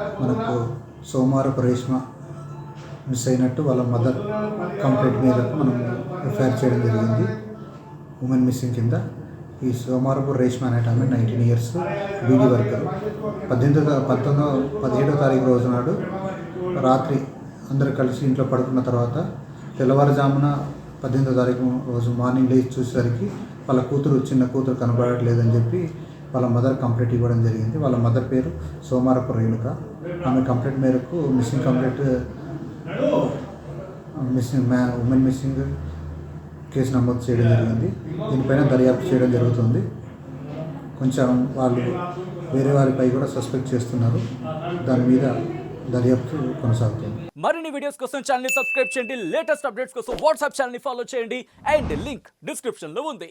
మనకు సోమవారపు రేష్మ మిస్ అయినట్టు వాళ్ళ మదర్ కంప్లైంట్ మీద మనం ఎఫ్ఐఆర్ చేయడం జరిగింది. ఉమెన్ మిస్సింగ్ కింద. ఈ సోమవారపు రేష్మ అనేట ఆమె నైన్టీన్ ఇయర్స్ బీడీ వర్కర్. పద్దెనిమిదో పంతొమ్మిదో పదిహేడో తారీఖు రోజు నాడు రాత్రి అందరు కలిసి ఇంట్లో పడుకున్న తర్వాత తెల్లవారుజామున పద్దెనిమిదో తారీఖు రోజు మార్నింగ్ లేచి చూసేసరికి వాళ్ళ కూతురు చిన్న కూతురు కనబడట్లేదని చెప్పి వాళ్ళ మదర్ కంప్లైంట్ ఇవ్వడం జరిగింది. వాళ్ళ మదర్ పేరు సోమారపు రేణుక. ఆమె కంప్లైంట్ మేరకు మిస్సింగ్ కంప్లైంట్ మిస్సింగ్ మ్యా ఉమెన్ మిస్సింగ్ కేసు నమోదు చేయడం జరిగింది. దీనిపైన దర్యాప్తు చేయడం జరుగుతుంది. కొంచెం వాళ్ళు వేరే వారిపై కూడా సస్పెక్ట్ చేస్తున్నారు. దాని మీద దర్యాప్తు కొనసాగుతుంది. మరిన్ని వీడియోస్ కోసం ఛానల్ సబ్స్క్రైబ్ చేయండి. లేటెస్ట్ అప్డేట్స్ కోసం వాట్సాప్ ఛానల్ ఫాలో చేయండి. అండ్ లింక్ డిస్క్రిప్షన్లో ఉంది.